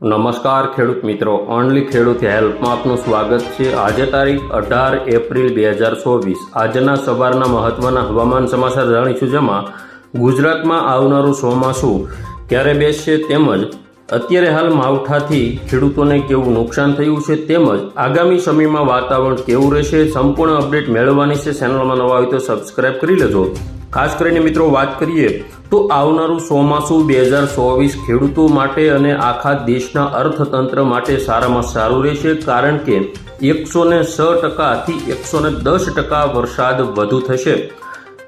નમસ્કાર ખેડૂત મિત્રો. ઓનલી ખેડૂત હેલ્પમાં આપનું સ્વાગત છે. આજે તારીખ અઢાર એપ્રિલ બે હજાર ચોવીસ. આજના સવારના મહત્વના હવામાન સમાચાર જાણીશું જેમાં ગુજરાતમાં આવનારું ચોમાસું ક્યારે બેસશે તેમજ અત્યારે હાલ માવઠાથી ખેડૂતોને કેવું નુકસાન થયું છે તેમજ આગામી સમયમાં વાતાવરણ કેવું રહેશે, સંપૂર્ણ અપડેટ મેળવવાની છે ચેનલમાં નવા હોય તો સબસ્ક્રાઇબ કરી લેજો. ખાસ કરીને મિત્રો વાત કરીએ તો આવનારું ચોમાસું બે હજાર ચોવીસ ખેડૂતો માટે અને આખા દેશના અર્થતંત્ર માટે સારામાં સારું રહેશે કારણ કે એકસો ને છ ટકાથી એકસો ને દસ ટકા વરસાદ વધુ થશે.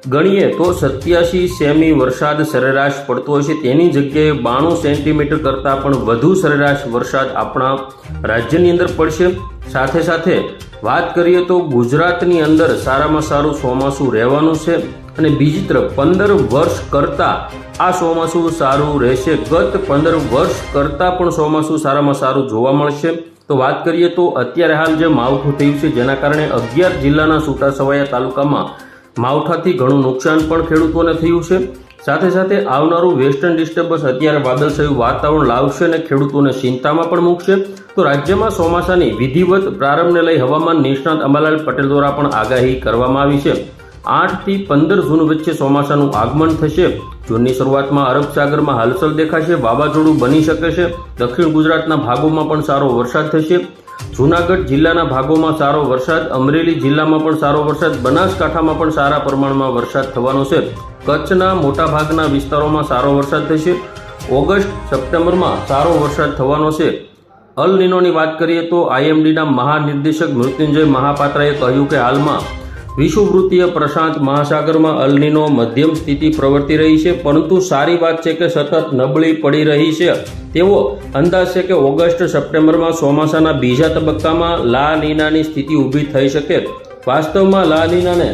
ગણીએ તો સત્યાસી સેમી વરસાદ સરેરાશ પડતો હશે. તેની જગ્યાએ બાણું સેન્ટીમીટર કરતાં પણ વધુ સરેરાશ વરસાદ આપણા રાજ્યની અંદર પડશે. સાથે સાથે વાત કરીએ તો ગુજરાતની અંદર સારામાં સારું ચોમાસું રહેવાનું છે અને બીજી તરફ પંદર વર્ષ કરતાં આ ચોમાસું સારું રહેશે. ગત પંદર વર્ષ કરતાં પણ ચોમાસું સારામાં સારું જોવા મળશે. તો વાત કરીએ તો અત્યારે હાલ જે માવઠું થયું છે, જેના કારણે અગિયાર જિલ્લાના છૂટાછવાયા તાલુકામાં માવઠાથી ઘણું નુકસાન પણ ખેડૂતોને થયું છે. સાથે સાથે આવનારું વેસ્ટર્ન ડિસ્ટર્બન્સ અત્યારે વાદળછાયું વાતાવરણ લાવશે અને ખેડૂતોને ચિંતામાં પણ મૂકશે. તો રાજ્યમાં ચોમાસાની વિધિવત પ્રારંભને લઈ હવામાન નિષ્ણાત અંબાલાલ પટેલ દ્વારા પણ આગાહી કરવામાં આવી છે. આઠથી પંદર જૂન વચ્ચે ચોમાસાનું આગમન થશે. જૂનની શરૂઆતમાં અરબ સાગરમાં હલચલ દેખાશે. વાવાઝોડું બની શકે છે. દક્ષિણ ગુજરાતના ભાગોમાં પણ સારો વરસાદ થશે. જૂનાગઢ જિલ્લાના ભાગોમાં સારો વરસાદ, અમરેલી જિલ્લામાં પણ સારો વરસાદ, બનાસકાંઠામાં પણ સારા પ્રમાણમાં વરસાદ થવાનો છે. કચ્છના મોટાભાગના વિસ્તારોમાં સારો વરસાદ થશે. ઓગસ્ટ, સપ્ટેમ્બરમાં સારો વરસાદ થવાનો છે. અલ નિનોની વાત કરીએ તો આઈએમડીના મહાનિર્દેશક મૃત્યુંજય મહાપાત્રાએ કહ્યું કે હાલમાં વિષુવવૃત્તીય પ્રશાંત મહાસાગરમાં અલનીનો મધ્યમ સ્થિતિ પ્રવર્તી રહી છે, પરંતુ સારી વાત છે કે સતત નબળી પડી રહી છે. તેવો અંદાજ છે કે ઓગસ્ટ સપ્ટેમ્બરમાં ચોમાસાના બીજા તબક્કામાં લા નીનાની સ્થિતિ ઊભી થઈ શકે. વાસ્તવમાં લા નીનાને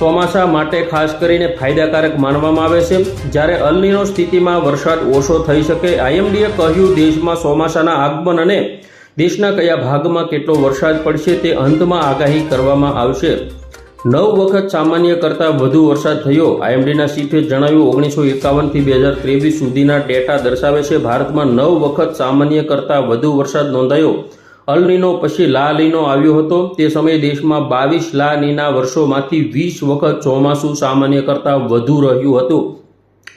ચોમાસા માટે ખાસ કરીને ફાયદાકારક માનવામાં આવે છે. જ્યારે અલનીનો સ્થિતિમાં વરસાદ ઓછો થઈ શકે, આઈએમડીએ કહ્યું, દેશમાં ચોમાસાના આગમન અને દેશના કયા ભાગમાં કેટલો વરસાદ પડશે તે અંતમાં આગાહી કરવામાં આવશે. નવ વખત સામાન્ય કરતાં વધુ વરસાદ થયો. આઈએમડીના શીફે જણાવ્યું, ઓગણીસો એકાવનથી બે હજાર ત્રેવીસ સુધીના ડેટા દર્શાવે છે, ભારતમાં નવ વખત સામાન્ય કરતાં વધુ વરસાદ નોંધાયો. અલનીનો પછી લા લીનો આવ્યો હતો. તે સમયે દેશમાં બાવીસ લા નીના વર્ષોમાંથી વીસ વખત ચોમાસું સામાન્ય કરતાં વધુ રહ્યું હતું.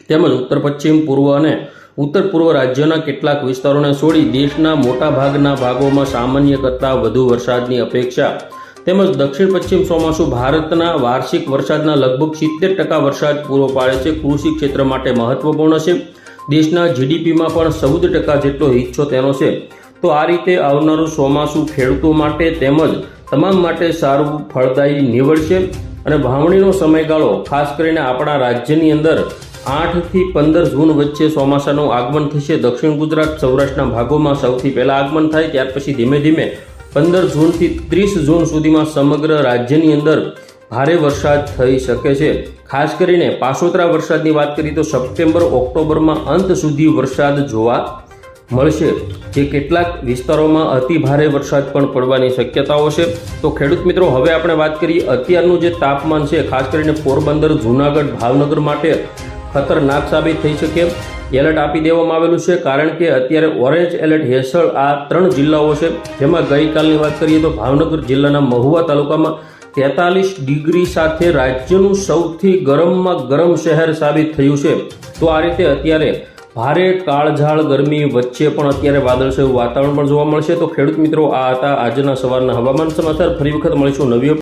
તેમજ ઉત્તર પશ્ચિમ પૂર્વ અને ઉત્તર પૂર્વ રાજ્યોના કેટલાક વિસ્તારોને છોડી દેશના મોટાભાગના ભાગોમાં સામાન્ય કરતાં વધુ વરસાદની અપેક્ષા તેમજ દક્ષિણ પશ્ચિમ ચોમાસું ભારતના વાર્ષિક વરસાદના લગભગ સિત્તેર ટકા વરસાદ પૂરો પાડે છે. કૃષિ ક્ષેત્ર માટે મહત્વપૂર્ણ છે. દેશના જીડીપીમાં પણ ચૌદ ટકા જેટલો હિસ્સો તેનો છે. તો આ રીતે આવનારું ચોમાસું ખેડૂતો માટે તેમજ તમામ માટે સારું ફળદાયી નીવડશે અને વાવણીનો સમયગાળો, ખાસ કરીને આપણા રાજ્યની અંદર આઠથી પંદર જૂન વચ્ચે ચોમાસાનું આગમન થશે. દક્ષિણ ગુજરાત સૌરાષ્ટ્રના ભાગોમાં સૌથી પહેલાં આગમન થાય, ત્યાર પછી ધીમે ધીમે પંદર જૂનથી ત્રીસ જૂન સુધીમાં સમગ્ર રાજ્યની અંદર ભારે વરસાદ થઈ શકે છે. ખાસ કરીને પાસોતરા વરસાદની વાત કરીએ તો સપ્ટેમ્બર, ઓક્ટોબરમાં અંત સુધી વરસાદ જોવા મળશે. જે કેટલાક વિસ્તારોમાં અતિ ભારે વરસાદ પણ પડવાની શક્યતાઓ છે. તો ખેડૂત મિત્રો, હવે આપણે વાત કરીએ અત્યારનું જે તાપમાન છે, ખાસ કરીને પોરબંદર, જૂનાગઢ, ભાવનગર માટે ખતરનાક સાબિત થઈ શકે. એલર્ટ આપી દેવામાં આવેલું છે કારણ કે અત્યારે ઓરેન્જ એલર્ટ હેઠળ આ ત્રણ જિલ્લાઓ છે. જેમાં ગઈકાલની વાત કરીએ તો ભાવનગર જિલ્લાના મહુવા તાલુકામાં તેતાલીસ ડિગ્રી સાથે રાજ્યનું સૌથી ગરમમાં ગરમ શહેર સાબિત થયું છે. તો આ રીતે અત્યારે ભારે કાળઝાળ ગરમી વચ્ચે પણ અત્યારે વાદળછાયું વાતાવરણ પણ જોવા મળશે. તો ખેડૂત મિત્રો, આ હતા આજના સવારના હવામાન સમાચાર. ફરી વખત મળીશું નવી